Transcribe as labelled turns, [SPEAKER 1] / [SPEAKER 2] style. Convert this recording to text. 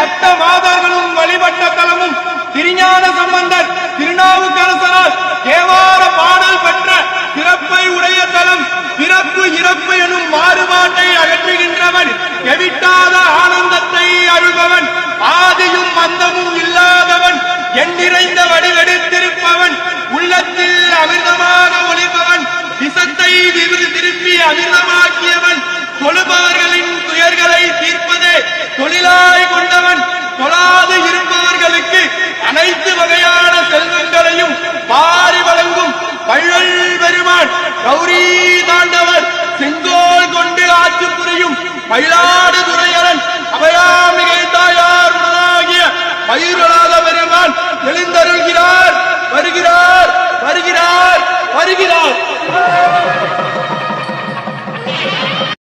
[SPEAKER 1] அந்நியர் மாதர்களும் வழிபட்ட தலமும் திருஞான சம்பந்தர் திருநாவுக்கரசரால் தேவார பாடல் பெற்ற பிறப்பை உடைய தலம் பிறப்பு இறப்பு எனும் மாறுபாட்டை அகற்றுகின்றவன் எவிட்டாத ஆனந்தத்தை அழுபவன் ஆதியும் மந்தமும் இல்லாதவன் என் நிறைந்த வடிவெடுத்திருப்பவன் உள்ளத்தில் அமிர்தமாக ஒளிபவன் விஷத்தை விரு- திருப்பி அமிர்தமாக்கியவன் தொழுபவர்களின் துயர்களை தீர்ப்பதே தொழிலாளர் bailar.